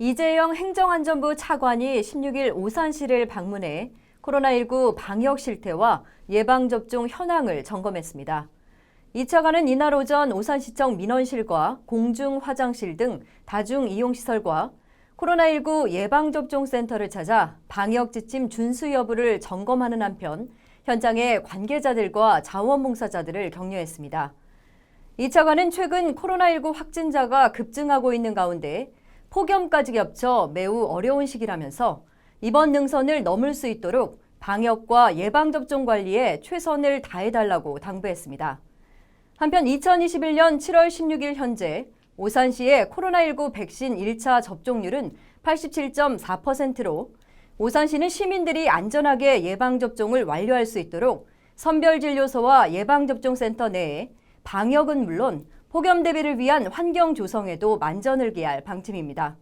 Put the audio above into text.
이재영 행정안전부 차관이 16일 오산시를 방문해 코로나19 방역 실태와 예방접종 현황을 점검했습니다. 이 차관은 이날 오전 오산시청 민원실과 공중화장실 등 다중이용시설과 코로나19 예방접종센터를 찾아 방역지침 준수 여부를 점검하는 한편 현장의 관계자들과 자원봉사자들을 격려했습니다. 이 차관은 최근 코로나19 확진자가 급증하고 있는 가운데 폭염까지 겹쳐 매우 어려운 시기라면서 이번 능선을 넘을 수 있도록 방역과 예방접종 관리에 최선을 다해달라고 당부했습니다. 한편 2021년 7월 16일 현재 오산시의 코로나19 백신 1차 접종률은 87.4%로 오산시는 시민들이 안전하게 예방접종을 완료할 수 있도록 선별진료소와 예방접종센터 내에 방역은 물론 폭염 대비를 위한 환경 조성에도 만전을 기할 방침입니다.